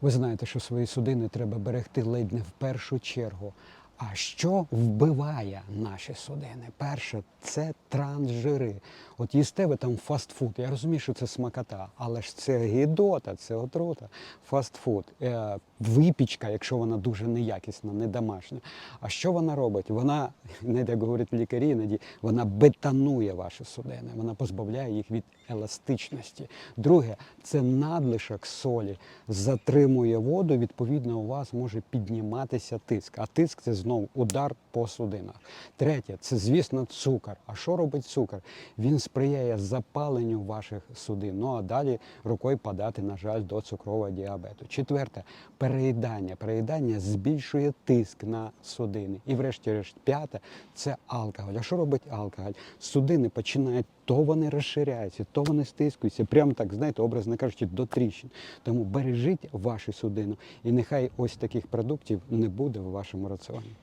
Ви знаєте, що свої судини треба берегти ледь не в першу чергу. А що вбиває наші судини? Перше, це трансжири. От їсте ви там фастфуд. Я розумію, що це смакота, але ж це гідота, це отрута. Фастфуд. Е, випічка, якщо вона дуже неякісна, не домашня. А що вона робить? Вона, не як говорять лікарі, іноді, вона бетонує ваші судини, вона позбавляє їх від еластичності. Друге, це надлишок солі затримує воду. Відповідно, у вас може підніматися тиск. А тиск це знову удар по судинах. Третє, це, звісно, цукор. А що робить цукор? Він сприяє запаленню ваших судин. Ну а далі рукою подати, на жаль, до цукрового діабету. Четверте, переїдання. Переїдання збільшує тиск на судини. І, врешті-решт, п'яте це алкоголь. А що робить алкоголь? Судини починають то вони розширяються, то вони стискуються. Прямо так, знаєте, образно кажучи, до тріщин. Тому бережіть вашу судину, і нехай ось таких продуктів не буде в вашому раціоні.